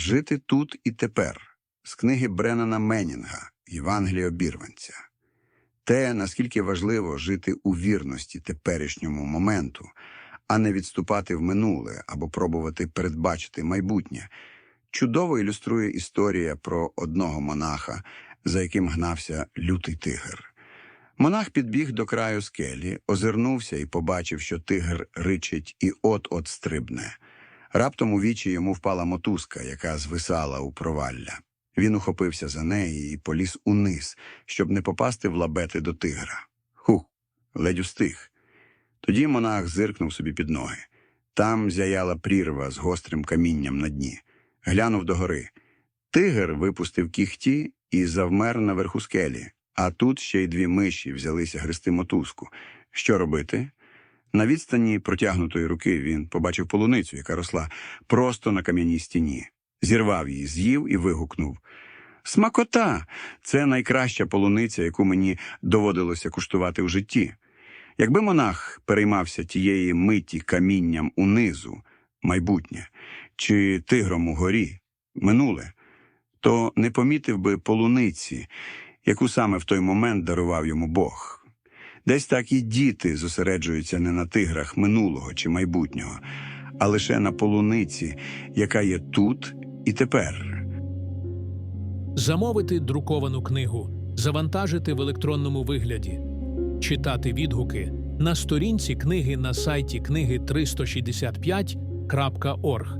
Жити тут і тепер з книги Бреннана Меннінга Євангелія обірванця. Те, наскільки важливо жити у вірності теперішньому моменту, а не відступати в минуле або пробувати передбачити майбутнє, чудово ілюструє історія про одного монаха, за яким гнався лютий тигр. Монах підбіг до краю скелі, озирнувся і побачив, що тигр ричить і от-от стрибне. Раптом у вічі йому впала мотузка, яка звисала у провалля. Він ухопився за неї і поліз униз, щоб не попасти в лабети до тигра. Хух, ледь устиг. Тоді монах зиркнув собі під ноги. Там зяяла прірва з гострим камінням на дні. Глянув догори. Тигр випустив кіхті і завмер наверху скелі, а тут ще й дві миші взялися грести мотузку. Що робити? На відстані протягнутої руки він побачив полуницю, яка росла просто на кам'яній стіні. Зірвав її, з'їв і вигукнув. Смакота! Це найкраща полуниця, яку мені доводилося куштувати в житті. Якби монах переймався тієї миті камінням унизу, майбутнє, чи тигром угорі, минуле, то не помітив би полуниці, яку саме в той момент дарував йому Бог. Десь так і діти зосереджуються не на тиграх минулого чи майбутнього, а лише на полуниці, яка є тут і тепер. Замовити друковану книгу, завантажити в електронному вигляді, читати відгуки на сторінці книги на сайті книги 365.org.